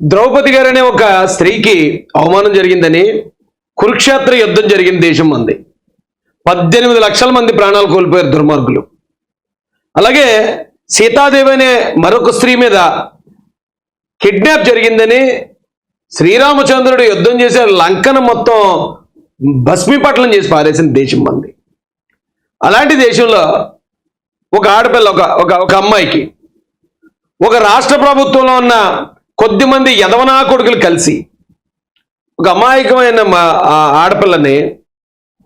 ద్రౌపది గారు అనే ఒక స్త్రీకి అవమానం జరిగిందని కురుక్షేత్ర యుద్ధం జరిగిన దేశం మంది పద్దెనిమిది లక్షల మంది ప్రాణాలు కోల్పోయారు దుర్మార్గులు. అలాగే సీతాదేవి అనే మరొక స్త్రీ మీద కిడ్నాప్ జరిగిందని శ్రీరామచంద్రుడు యుద్ధం చేసే లంకను మొత్తం భస్మీపట్నం చేసి పారేసిన దేశం మంది అలాంటి దేశంలో ఒక ఆడపిల్ల ఒక ఒక ఒక అమ్మాయికి ఒక రాష్ట్ర ప్రభుత్వంలో ఉన్న కొద్దిమంది యదవనా కొడుకులు కలిసి ఒక అమాయకమైన మా ఆడపిల్లని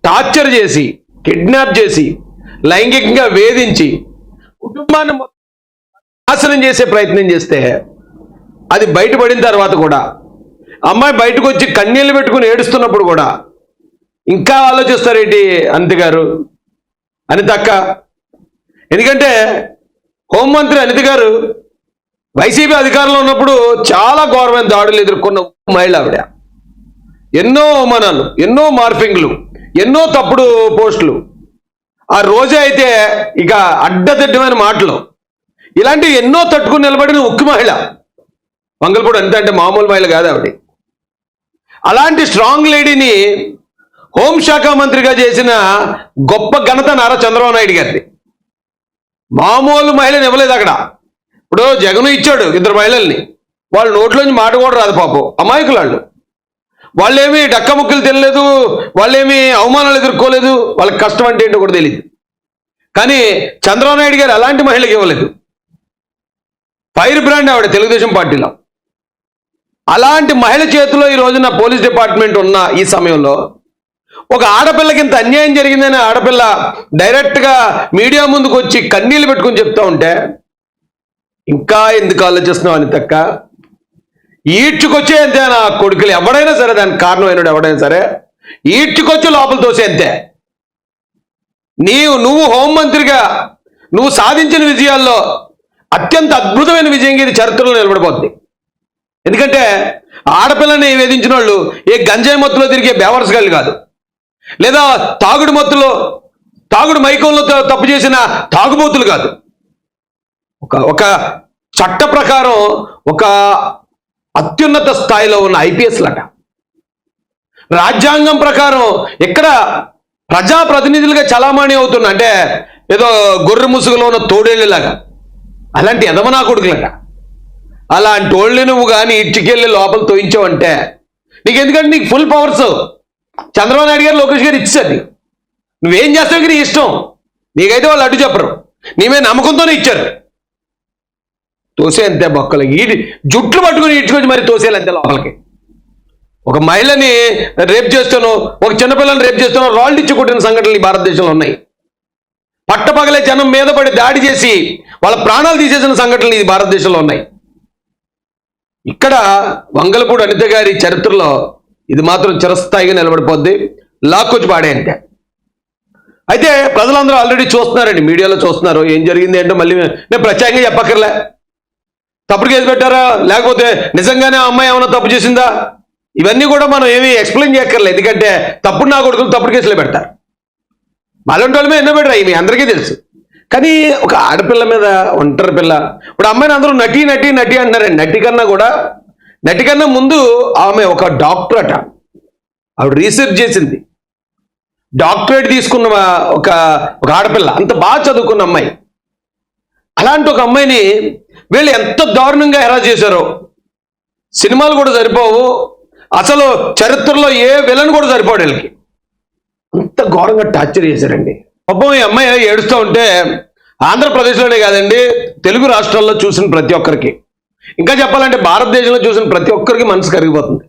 టార్చర్ చేసి కిడ్నాప్ చేసి లైంగికంగా వేధించి కుటుంబాన్ని నాశనం చేసే ప్రయత్నం చేస్తే అది బయటపడిన తర్వాత కూడా అమ్మాయి బయటకు వచ్చి కన్నీళ్ళు పెట్టుకుని ఏడుస్తున్నప్పుడు కూడా ఇంకా ఆలోచిస్తారేంటి అనిత గారు అనిత అక్క ఎందుకంటే హోంమంత్రి అనిత గారు వైసీపీ అధికారంలో ఉన్నప్పుడు చాలా ఘోరమైన దాడులు ఎదుర్కొన్న మహిళ ఆవిడ. ఎన్నో అవమానాలు ఎన్నో మార్ఫింగ్లు ఎన్నో తప్పుడు పోస్టులు. ఆ రోజే అయితే ఇక అడ్డదిడ్డమైన మాటలు. ఇలాంటివి ఎన్నో తట్టుకుని నిలబడిన ఉక్కు మహిళ. మంగళపూడి ఎంత అంటే మామూలు మహిళ కాదు ఆవిడ. అలాంటి స్ట్రాంగ్ లేడీని హోంశాఖ మంత్రిగా చేసిన గొప్ప ఘనత నారా చంద్రబాబు నాయుడు గారిది. మామూలు మహిళని ఇవ్వలేదు అక్కడ. ఇప్పుడు జగన్ ఇచ్చాడు ఇద్దరు మహిళల్ని. వాళ్ళ నోట్లోంచి మాట కూడా రాదు పాపం. అమాయకులు వాళ్ళు వాళ్ళేమి డక్క ముక్కలు తినలేదు వాళ్ళేమి అవమానాలు ఎదుర్కోలేదు వాళ్ళకి కష్టం అంటే ఏంటో కూడా తెలియదు కానీ చంద్రబాబు నాయుడు గారు అలాంటి మహిళకి ఇవ్వలేదు. ఫైర్ బ్రాండ్ ఆవిడ తెలుగుదేశం పార్టీలో. అలాంటి మహిళ చేతిలో ఈ రోజున పోలీస్ డిపార్ట్మెంట్ ఉన్న ఈ సమయంలో ఒక ఆడపిల్లకి ఇంత అన్యాయం జరిగిందని ఆడపిల్ల డైరెక్ట్గా మీడియా ముందుకు వచ్చి కన్నీళ్ళు పెట్టుకుని చెప్తా ఉంటే ఇంకా ఎందుకు ఆలోచిస్తున్నావు అని తక్క ఈడ్చుకొచ్చే అంతే నా కొడుకులు. ఎవడైనా సరే దానికి కారణమైనడు ఎవడైనా సరే. ఈడ్చుకొచ్చి లోపల తోసే అంతే. నీవు నువ్వు హోంమంత్రిగా నువ్వు సాధించిన విజయాల్లో అత్యంత అద్భుతమైన విజయంగా ఇది చరిత్రలో నిలబడిపోతుంది ఎందుకంటే ఆడపిల్లని వేధించిన వాళ్ళు ఏ గంజాయి మత్తులో తిరిగే బేవర్స్ గాళ్ళు కాదు. లేదా తాగుడు మత్తులో తాగుడు మైకంలో తప్పు చేసిన తాగుబోతులు కాదు. ఒక చట్ట ప్రకారం ఒక అత్యున్నత స్థాయిలో ఉన్న ఐపీఎస్లట. రాజ్యాంగం ప్రకారం ఇక్కడ ప్రజాప్రతినిధులుగా చలామణి అవుతున్న అంటే ఏదో గొర్రె ముసుగులో ఉన్న తోడేళ్ళలాగా అలాంటి ఎదమనా కొడుకులట. అలాంటి ఓళ్ళు నువ్వు కానీ ఇటుకెళ్ళి లోపల తోయించావంటే నీకు ఎందుకంటే నీకు ఫుల్ పవర్స్? చంద్రబాబు నాయుడు గారు లోకేష్ గారు ఇచ్చారు నువ్వేం చేస్తావు? నీ ఇష్టం. నీకైతే వాళ్ళు అడ్డు చెప్పరు. నీ మీద నమ్మకంతోనే ఇచ్చారు. తోసే అంతే బొక్కలు ఈ జుట్లు పట్టుకుని ఇట్టుకొచ్చి మరి తోసేయాలి అంతే లోపలికి. ఒక మహిళని రేప్ చేస్తాను ఒక చిన్నపిల్లని రేప్ చేస్తాను రాళ్ళు ఇచ్చి కొట్టిన సంఘటనలు ఈ భారతదేశంలో ఉన్నాయి. పట్టపగలే జనం మీద పడి దాడి చేసి వాళ్ళ ప్రాణాలు తీసేసిన సంఘటనలు ఈ భారతదేశంలో ఉన్నాయి. ఇక్కడ వంగలపూడి అనిత గారి చరిత్రలో ఇది మాత్రం చిరస్థాయిగా నిలబడిపోద్ది. లాక్కొచ్చి పాడే అంతే అయితే ప్రజలందరూ ఆల్రెడీ చూస్తున్నారండి మీడియాలో చూస్తున్నారు. ఏం జరిగింది ఏంటో మళ్ళీ నేను ప్రత్యేకంగా చెప్పక్కర్లే. తప్పుడు కేసు పెట్టారా? లేకపోతే నిజంగానే ఆ అమ్మాయి ఏమైనా తప్పు చేసిందా? ఇవన్నీ కూడా మనం ఏమీ ఎక్స్ప్లెయిన్ చేయక్కర్లేదు. ఎందుకంటే తప్పుడు నా కొడుకులు తప్పుడు కేసులే పెడతారు. అలాంటి వాళ్ళ మీద ఎన్నో పెట్టారు? మీ అందరికీ తెలుసు. కానీ ఒక ఆడపిల్ల మీద ఒంటరి పిల్ల. ఇప్పుడు అమ్మాయిని అందరూ నటి నటి నటి అంటున్నారండి నటి కన్నా కూడా నటి కన్నా ముందు ఆమె ఒక డాక్టర్ అట. ఆవిడ రీసెర్చ్ చేసింది. డాక్టరేట్ తీసుకున్న ఒక ఒక ఆడపిల్ల. అంత బాగా చదువుకున్న అమ్మాయి. అలాంటి ఒక అమ్మాయిని వీళ్ళు ఎంత దారుణంగా హెరాస్ చేశారో. సినిమాలు కూడా సరిపోవు. అసలు చరిత్రలో ఏ విలన్ కూడా సరిపోడు వీళ్ళకి. అంత ఘోరంగా టార్చర్ చేశారండి. పాపం ఈ అమ్మాయి ఏడుస్తూ ఉంటే ఆంధ్రప్రదేశ్లోనే కాదండి తెలుగు రాష్ట్రాల్లో చూసిన ప్రతి ఒక్కరికి. ఇంకా చెప్పాలంటే భారతదేశంలో చూసిన ప్రతి ఒక్కరికి మనసు కరిగిపోతుంది.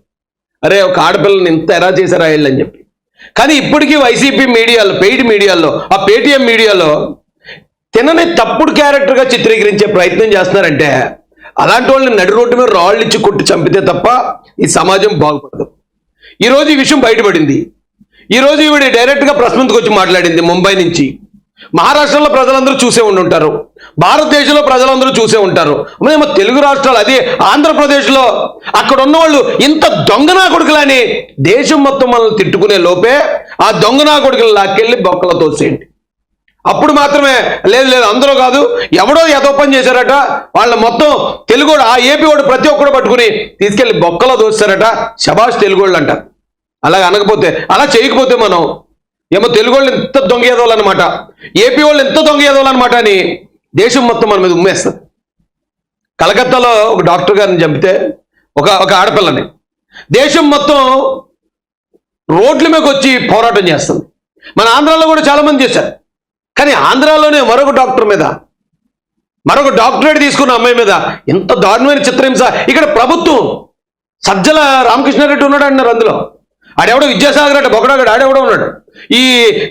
అరే ఒక ఆడపిల్లని ఇంత ఎరా చేశారా వీళ్ళని చెప్పి. కానీ ఇప్పటికీ వైసీపీ మీడియాలో పెయిడ్ మీడియాలో ఆ పేటీఎం మీడియాలో తినని తప్పుడు క్యారెక్టర్గా చిత్రీకరించే ప్రయత్నం చేస్తున్నారంటే అలాంటి వాళ్ళని నడి రోడ్డు మీద రాళ్ళు ఇచ్చి కొట్టి చంపితే తప్ప ఈ సమాజం బాగుపడదు. ఈరోజు ఈ విషయం బయటపడింది. ఈరోజు ఈవిడ డైరెక్ట్గా ప్రెస్ ముందుకు వచ్చి మాట్లాడింది ముంబై నుంచి. మహారాష్ట్రలో ప్రజలందరూ చూసే ఉండి ఉంటారు. భారతదేశంలో ప్రజలందరూ చూసే ఉంటారు. మేము తెలుగు రాష్ట్రాలు అదే ఆంధ్రప్రదేశ్లో అక్కడ ఉన్న వాళ్ళు ఇంత దొంగనా కొడుకులని దేశం మొత్తం మనల్ని తిట్టుకునే లోపే ఆ దొంగనా కొడుకులు లాక్కెళ్ళి బొక్కలతో తోసేయండి. అప్పుడు మాత్రమే లేదు లేదు అందరూ కాదు ఎవడో యథోపం చేశారట వాళ్ళ మొత్తం తెలుగు ఆ ఏపీ వాడు ప్రతి ఒక్కడు పట్టుకుని తీసుకెళ్ళి బొక్కలో దోస్తారట శబాష్ తెలుగోళ్ళు అంట అలాగ అనకపోతే అలా చేయకపోతే మనం ఏమో తెలుగు ఎంత దొంగ ఏదోళ్ళు ఏపీ వాళ్ళు ఎంత దొంగ ఏదోళ్ళు అనమాట అని దేశం మొత్తం మన మీద ఉమ్మేస్తుంది. కలకత్తాలో ఒక డాక్టర్ గారిని చంపితే ఒక ఒక ఆడపిల్లని. దేశం మొత్తం రోడ్ల మీదకి వచ్చి పోరాటం చేస్తుంది. మన ఆంధ్రాలో కూడా చాలా మంది చేశారు. కానీ ఆంధ్రాలోనే మరొక డాక్టర్ మీద మరొక డాక్టరేట్ తీసుకున్న అమ్మాయి మీద ఎంత దారుణమైన చిత్రహింస. ఇక్కడ ప్రభుత్వం సజ్జల రామకృష్ణారెడ్డి ఉన్నాడు అన్నారు అందులో. ఆడెవడో విద్యాసాగర్ అట బొకడాగడు ఆడెవడో ఉన్నాడు. ఈ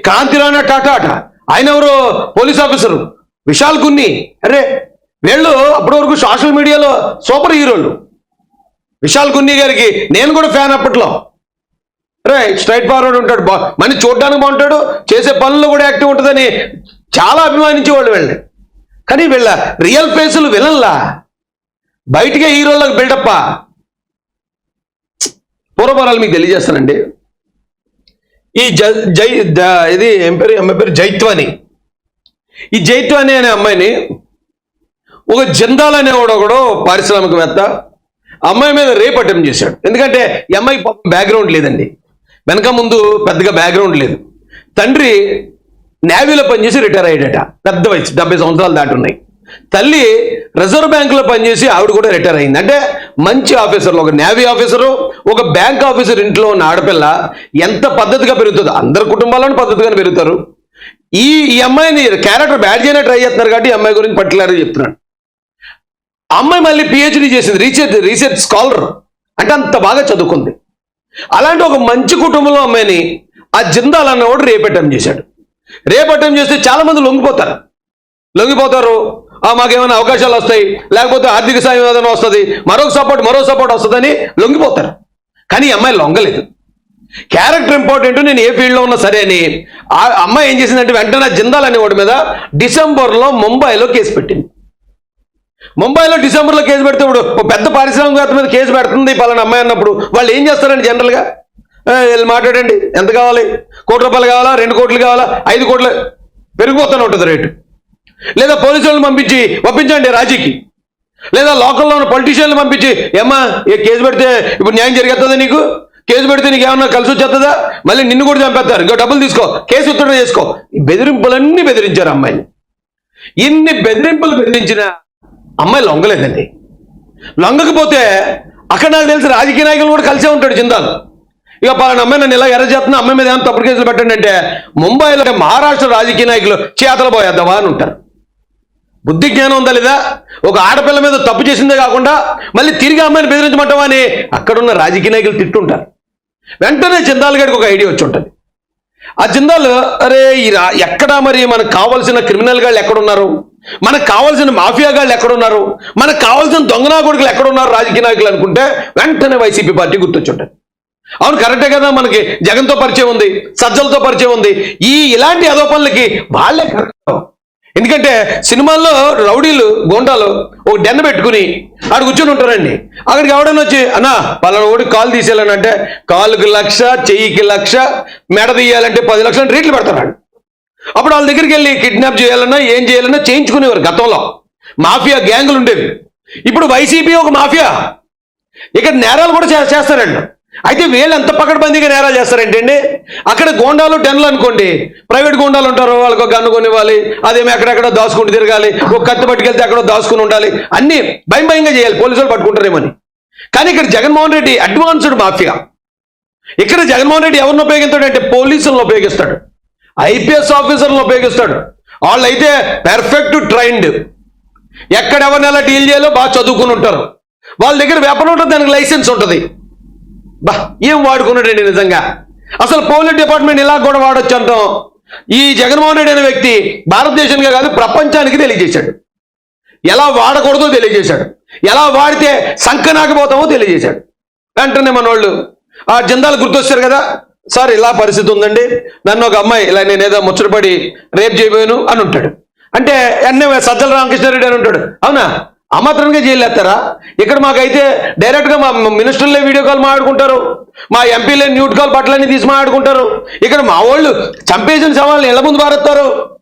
కాంతిరాణ టాటా అట ఆయన ఎవరు పోలీస్ ఆఫీసరు? విశాల్ కున్ని. అరే వీళ్ళు అప్పటి వరకు సోషల్ మీడియాలో సూపర్ హీరోలు. విశాల్ కున్ని గారికి నేను కూడా ఫ్యాన్ అప్పట్లో. రే స్ట్రైట్ ఫార్వర్డ్ ఉంటాడు. బా మని చూడడానికి బాగుంటాడు. చేసే పనుల్లో కూడా యాక్టివ్ ఉంటుందని చాలా అభిమానించేవాళ్ళు వెళ్ళి కానీ వీళ్ళ రియల్ ఫేసులు విలన్లా. బయటికే హీరోలకు బిల్డప్ప పూర్వపరాలు మీకు తెలియజేస్తానండి. ఈ జై ఇది ఏం పేరు? అమ్మాయి పేరు జైత్వాని. ఈ జైత్వాని అనే అమ్మాయిని ఒక జిందాల్ అనేవాడు ఒకడు పారిశ్రామికవేత్త. అమ్మాయి మీద రేప్ అటెంప్ట్ చేశాడు. ఎందుకంటే ఈ అమ్మాయి బ్యాక్గ్రౌండ్ లేదండి. వెనక ముందు పెద్దగా బ్యాక్గ్రౌండ్ లేదు. తండ్రి నేవీలో పనిచేసి రిటైర్ అయ్యాడట. పెద్ద వయసు డెబ్బై సంవత్సరాలు దాటున్నాయి తల్లి రిజర్వ్ బ్యాంకులో పనిచేసి ఆవిడ కూడా రిటైర్ అయింది. అంటే మంచి ఆఫీసర్లు ఒక నేవీ ఆఫీసరు ఒక బ్యాంక్ ఆఫీసర్ ఇంట్లో ఉన్న ఆడపిల్ల ఎంత పద్ధతిగా పెరుగుతుందో అందరి కుటుంబాలను పద్ధతిగానే పెరుగుతారు. ఈ ఈ అమ్మాయిని క్యారెక్టర్ బ్యాడ్ చేయనే ట్రై చేస్తున్నారు కాబట్టి ఈ అమ్మాయి గురించి పర్టికులర్గా చెప్తున్నాను. అమ్మాయి మళ్ళీ పిహెచ్డి చేసింది రీసెర్చ్ రీసెర్చ్ స్కాలర్ అంటే అంత బాగా చదువుకుంది. అలాంటి ఒక మంచి కుటుంబంలో అమ్మాయిని ఆ జిందాల్ అన్నవాడు రేపట్టం చేశాడు. రేపట్టం చేస్తే చాలా మంది లొంగిపోతారు. లొంగిపోతారు. ఆ మాకేమైనా అవకాశాలు వస్తాయి. లేకపోతే ఆర్థిక సాయం ఏదైనా వస్తుంది. మరొక సపోర్ట్ మరో సపోర్ట్ వస్తుందని లొంగిపోతారు. కానీ ఈ అమ్మాయి లొంగలేదు. క్యారెక్టర్ ఇంపార్టెంట్ నేను ఏ ఫీల్డ్లో ఉన్నా సరే అని ఆ అమ్మాయి ఏం చేసిందంటే వెంటనే జిందాల్ అనేవాడి మీద డిసెంబర్లో ముంబైలో కేసు పెట్టింది. ముంబైలో డిసెంబర్లో కేసు పెడితే ఇప్పుడు పెద్ద పారిశ్రామికవేత్త మీద కేసు పెడుతుంది పలానా అమ్మాయి అన్నప్పుడు. వాళ్ళు ఏం చేస్తారండి జనరల్గా? వీళ్ళు వెళ్ళి మాట్లాడండి. ఎంత కావాలి? కోటి రూపాయలు కావాలా? రెండు కోట్లు కావాలా? ఐదు కోట్లు పెరిగిపోతూనే ఉంటుంది రేటు. లేదా పోలీసు వాళ్ళని పంపించి పంపించండి రాజీకి. లేదా లోకల్లో ఉన్న పొలిటీషియన్లు పంపించి ఏమ్మా ఏ కేసు పెడితే ఇప్పుడు న్యాయం జరిగేస్తుందా నీకు? కేసు పెడితే నీకు ఏమన్నా కలిసి వచ్చేస్తుందా? మళ్ళీ నిన్ను కూడా చంపేస్తారు. ఇంకా డబ్బులు తీసుకో. కేసు ఉత్తరం చేసుకో. బెదిరింపులన్నీ బెదిరించారు అమ్మాయిని ఇన్ని బెదిరింపులు బెదిరించిన అమ్మాయి లొంగలేదండి. లొంగకపోతే అక్కడ నాకు తెలిసి రాజకీయ నాయకులు కూడా కలిసే ఉంటాడు జిందాలు. ఇక పలానా అమ్మాయి నన్ను ఇలా ఎర్ర చేస్తున్నా అమ్మాయి మీద ఏమైనా తప్పుడు కేసులు పెట్టండి అంటే ముంబైలో మహారాష్ట్ర రాజకీయ నాయకులు చేతలు పోయేద్దామా అని ఉంటారు. బుద్ధి జ్ఞానం ఉందా లేదా? ఒక ఆడపిల్ల మీద తప్పు చేసిందే కాకుండా మళ్ళీ తిరిగి అమ్మాయిని బెదిరించమంటావా అని అక్కడున్న రాజకీయ నాయకులు తిట్టుంటారు. వెంటనే జిందాల్ గడికి ఒక ఐడియా వచ్చి ఉంటుంది ఆ జిందాల్ అరే ఈ ఎక్కడ మరి మనకు కావాల్సిన క్రిమినల్ గాళ్ళు ఎక్కడున్నారు? మనకు కావాల్సిన మాఫియా గాళ్ళు ఎక్కడున్నారు? మనకు కావాల్సిన దొంగనా కొడుకులు ఎక్కడున్నారు రాజకీయ నాయకులు అనుకుంటే వెంటనే వైసీపీ పార్టీ గుర్తొచ్చుంటారు అవును కరెక్టే కదా మనకి జగన్తో పరిచయం ఉంది సజ్జలతో పరిచయం ఉంది. ఈ ఇలాంటి అదోపనలకి వాళ్ళే కరెక్ట్ ఎందుకంటే సినిమాల్లో రౌడీలు గోండాలు ఒక డెన్న పెట్టుకుని అక్కడ కూర్చొని ఉంటారండి. అక్కడికి ఎవడన్నా వచ్చి అన్నా పలానా ఓడి కాలు తీసేయాలని కాలుకి లక్ష చెయ్యికి లక్ష మెడ తీయాలంటే పది లక్షలు రేట్లు పెడతారు అప్పుడు వాళ్ళ దగ్గరికి వెళ్ళి కిడ్నాప్ చేయాలన్నా ఏం చేయాలన్నా చేయించుకునేవారు గతంలో. మాఫియా గ్యాంగులు ఉండేవి. ఇప్పుడు వైసీపీ ఒక మాఫియా. ఇక్కడ నేరాలు కూడా చేస్తారండి అయితే వీళ్ళు ఎంత పకడ్బందీగా నేరాలు చేస్తారంటే అండి అక్కడ గోండాలు టెన్లు అనుకోండి. ప్రైవేట్ గోండాలు ఉంటారు వాళ్ళకు గన్ను కొనివ్వాలి. అదేమో ఎక్కడెక్కడ దాచుకుంటూ తిరగాలి. ఒక కత్తి పట్టుకెళ్తే అక్కడ దాచుకుని ఉండాలి. అన్ని భయం భయంగా చేయాలి. పోలీసులు పట్టుకుంటారేమని కానీ ఇక్కడ జగన్మోహన్ రెడ్డి అడ్వాన్స్డ్ మాఫియా. ఇక్కడ జగన్మోహన్ రెడ్డి ఎవరిని ఉపయోగిస్తాడంటే పోలీసులను ఉపయోగిస్తాడు. ఐపీఎస్ ఆఫీసర్లను ఉపయోగిస్తాడు. వాళ్ళైతే పెర్ఫెక్ట్ ట్రైన్డ్ ఎక్కడెవరిని ఎలా డీల్ చేయాలో బాగా చదువుకుని ఉంటారు. వాళ్ళ దగ్గర వెపన్ ఉంటుంది దానికి లైసెన్స్ ఉంటుంది. బా ఏం వాడుకున్నాడండి నిజంగా? అసలు పోలీస్ డిపార్ట్మెంట్ ఇలా కూడా వాడొచ్చు అంటాం? ఈ జగన్మోహన్ రెడ్డి అనే వ్యక్తి భారతదేశంగా కాదు ప్రపంచానికి తెలియజేశాడు. ఎలా వాడకూడదో తెలియజేశాడు. ఎలా వాడితే సంకనాకపోతామో తెలియజేశాడు. వెంటనే మనోళ్ళు ఆ జెండాలు గుర్తొచ్చారు కదా? సార్ ఇలా పరిస్థితి ఉందండి. నన్ను ఒక అమ్మాయి ఇలా నేను ఏదో ముచ్చటపడి రేప్ చేయబోయాను అని ఉంటాడు. అంటే అన్నీ సజ్జల రామకృష్ణారెడ్డి అని ఉంటాడు. అవునా? అమాత్రంగా చేయలేస్తారా ఇక్కడ మాకైతే డైరెక్ట్గా మా మినిస్టర్లే వీడియో కాల్ మాట్లాడుకుంటారు. మా ఎంపీలే న్యూట్ కాల్ బట్టలన్నీ తీసి మాట్లాడుకుంటారు. ఇక్కడ మా వాళ్ళు చంపేసిన సవాళ్ళని ఇళ్ళ ముందు పారేస్తారు?